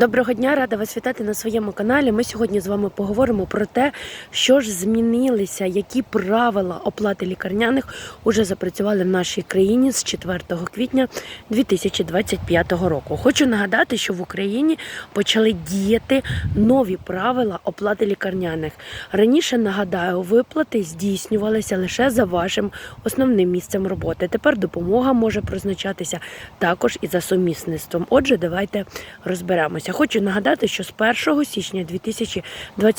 Доброго дня, рада вас вітати на своєму каналі. Ми сьогодні з вами поговоримо про те, що ж змінилися, які правила оплати лікарняних уже запрацювали в нашій країні з 4 квітня 2025 року. Хочу нагадати, що в Україні почали діяти нові правила оплати лікарняних. Раніше нагадаю, виплати здійснювалися лише за вашим основним місцем роботи. Тепер допомога може призначатися також і за сумісництвом. Отже, давайте розберемося. Хочу нагадати, що з 1 січня 2023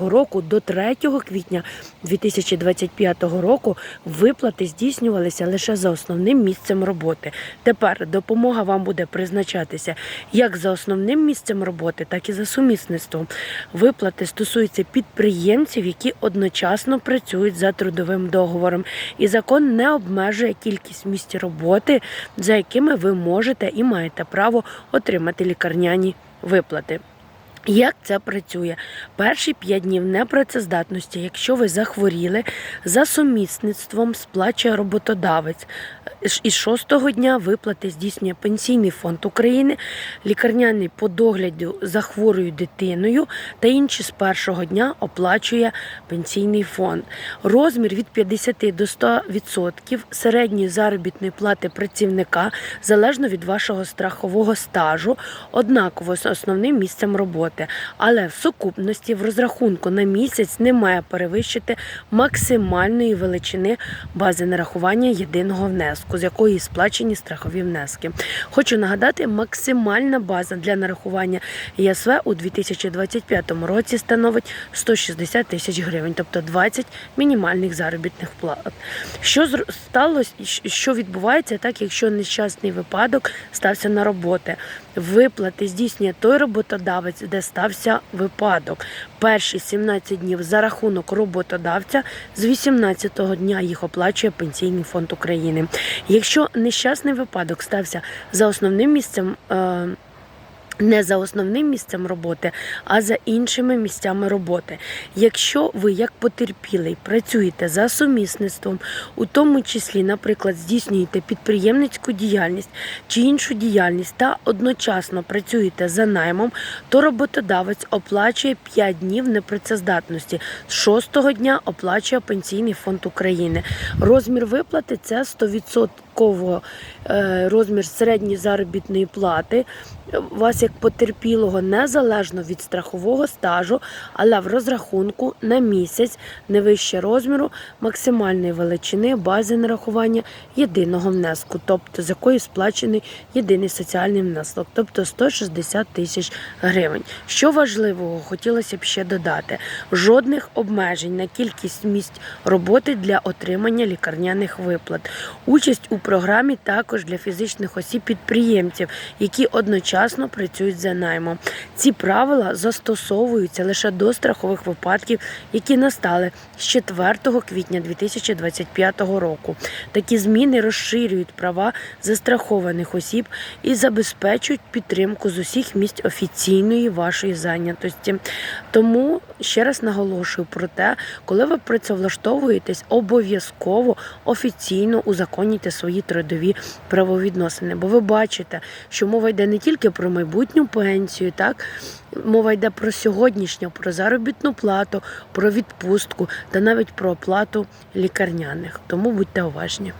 року до 3 квітня 2025 року виплати здійснювалися лише за основним місцем роботи. Тепер допомога вам буде призначатися як за основним місцем роботи, так і за сумісництвом. Виплати стосуються підприємців, які одночасно працюють за трудовим договором. І закон не обмежує кількість місць роботи, за якими ви можете і маєте право отримати лікарняні виплати. Як це працює? Перші 5 днів непрацездатності, якщо ви захворіли, за сумісництвом сплачує роботодавець. Із шостого дня виплати здійснює Пенсійний фонд України, лікарняний по догляду за хворою дитиною та інші з першого дня оплачує Пенсійний фонд. Розмір від 50 до 100% середньої заробітної плати працівника залежно від вашого страхового стажу, однаково з основним місцем роботи. Але в сукупності в розрахунку на місяць не має перевищити максимальної величини бази нарахування єдиного внеску, з якої сплачені страхові внески. Хочу нагадати, максимальна база для нарахування ЄСВ у 2025 році становить 160 тисяч гривень, тобто 20 мінімальних заробітних плат. Що сталося, що відбувається, так якщо нещасний випадок стався на роботи? Виплати здійснює той роботодавець, де стався випадок. Перші 17 днів за рахунок роботодавця з 18-го дня їх оплачує Пенсійний фонд України. Якщо нещасний випадок стався за основним місцем. Е- не за основним місцем роботи, а за іншими місцями роботи. Якщо ви, як потерпілий, працюєте за сумісництвом, у тому числі, наприклад, здійснюєте підприємницьку діяльність чи іншу діяльність та одночасно працюєте за наймом, то роботодавець оплачує 5 днів непрацездатності. З 6 дня оплачує Пенсійний фонд України. Розмір виплати це 100% е, розмір середньої заробітної плати. Вас як потерпілого незалежно від страхового стажу, але в розрахунку на місяць не вище розміру максимальної величини бази нарахування єдиного внеску, тобто з якої сплачений єдиний соціальний внесок, тобто 160 тисяч гривень. Що важливого хотілося б ще додати: жодних обмежень на кількість місць роботи для отримання лікарняних виплат. Участь у програмі також для фізичних осіб-підприємців, які одночасно працюють за наймом. Ці правила застосовуються лише до страхових випадків, які настали з 4 квітня 2025 року. Такі зміни розширюють права застрахованих осіб і забезпечують підтримку з усіх місць офіційної вашої зайнятості. Тому ще раз наголошую про те, коли ви працевлаштовуєтесь, обов'язково офіційно узаконюйте свої трудові правовідносини. Бо ви бачите, що мова йде не тільки про майбутню пенсію, так мова йде про сьогоднішню, про заробітну плату, про відпустку та навіть про оплату лікарняних. Тому будьте уважні.